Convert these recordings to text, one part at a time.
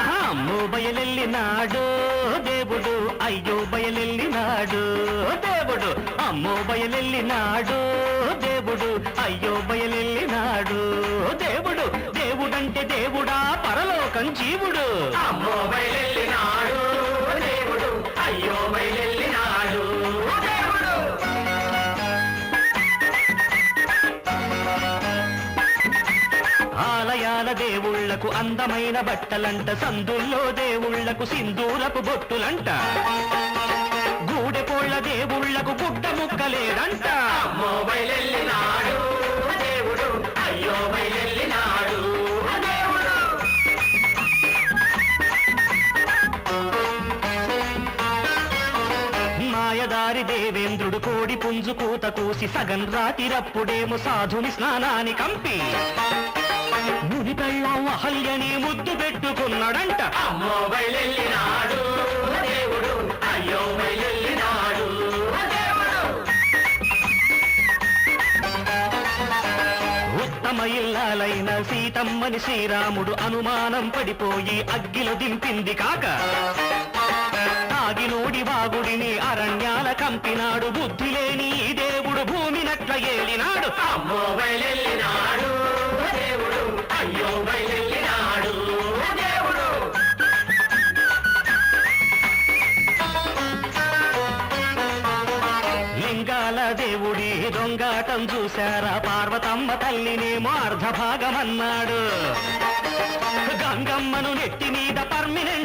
ఆహా, అమ్మో బయలెల్లినాడు దేవుడు అయ్యో బయలెల్లినాడు దేవుడు అమ్మో బయలెల్లినాడు దేవుడు అయ్యో బయలెల్లినాడు దేవుడు దేవుడంటే దేవుడా పరలోకం జీవుడు. అమ్మో బయలెల్లినాడు పిల్లలకు అందమైన బట్టలంట సందుల్లో దేవుళ్ళకు సింధూరపు బొట్టులంట. గూడెపోళ్ళ దేవుళ్ళకు పుట్ట ముక్కలేదంట. పుంజు కూత కూసి సగం రాతిరప్పుడేమో సాధుని స్నానాన్ని కంపి. ముని పెళ్ళం అహల్యని ముద్దు పెట్టుకున్నాడంట. అమ్మో దేవుడు అయ్యో ఉత్తమ ఇల్లాలైన సీతమ్మని శ్రీరాముడు అనుమానం పడిపోయి అగ్గిలో దింపింది కాక. తాగినోడి వాగుడిని అరణ్యాల కంపినాడు. బుద్ధి లేని ఈ దేవుడు భూమినట్ల ఏలినాడు. అమ్మో బయలెల్లినాడు దేవుడు అయ్యో బయలెల్లినాడు దేవుడు. లింగాల దేవుడి దొంగాటం చూశారా. పార్వతమ్మ తల్లినేమో అర్ధభాగమన్నాడు గంగమ్మను నెత్తి మీద పర్మినెంట్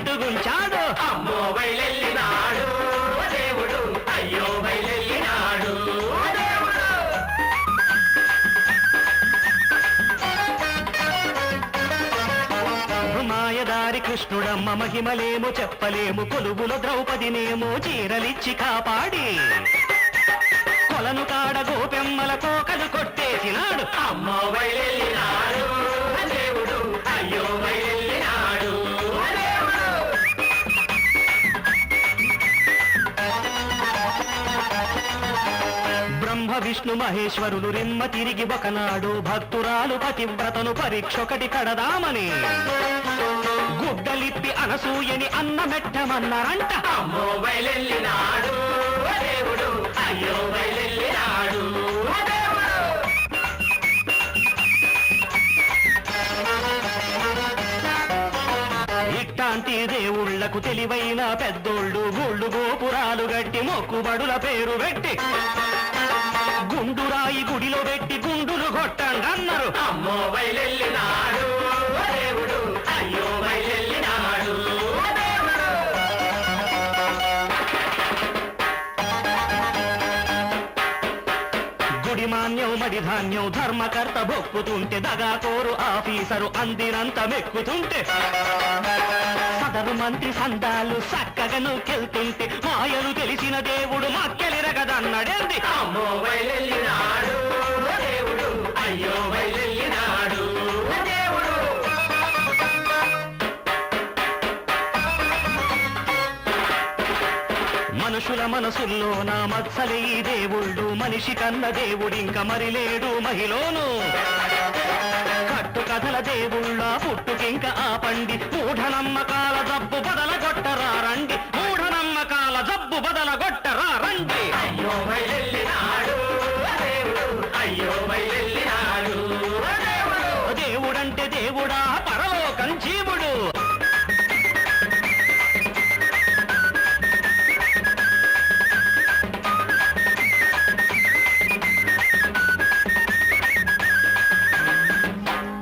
కృష్ణుడమ్మ మహిమలేము చెప్పలేము కొలువుల ద్రౌపదినేమో చీరలిచ్చి కాపాడి. కొలను కాడ గోపెమ్మల కోకలు కొట్టేసినాడు. అమ్మో దేవుడు అయ్యో బ్రహ్మ విష్ణు మహేశ్వరులు రెమ్మ తిరిగి ఒకనాడు భక్తురాలు పతివ్రతను పరీక్షొకటి కడదామని. గుడ్డలిప్పి అనసూయని అన్న మెట్టమన్నారంట. అమ్మో బయలెల్లినాడు దేవుడు. అయ్యో బయలెల్లినాడు ఇట్టాంటి దేవుళ్ళకు తెలివైన పెద్దోళ్ళు గుళ్ళు గోపురాలు గట్టి మొక్కుబడుల పేరు పెట్టి గుండురాయి గుడిలో పెట్టి గుండులు కొట్టండి అన్నారు అమ్మో బయలెల్లినాడు గుడి మాన్యం మడి ధాన్యం ధర్మకర్త బొక్కుతుంటే దగాకోరు ఆఫీసరు అందినంత మెక్కుతుంటే. సదరు మంత్రి సందాలు చక్కగా నుకెళ్తుంటే మాయలు తెలిసిన దేవుడు మాకెలిరగదన్నడేంది అమ్మో బయలెల్లినాడు మనుషుల మనసుల్లో నా మత్సలే ఈ దేవుళ్ళు మనిషి కన్న దేవుడింక మరి లేడు మహిళను. కట్టు కథల దేవుళ్ళ పుట్టుకింక ఆపండి మూఢనమ్మకాల దబ్బు బదల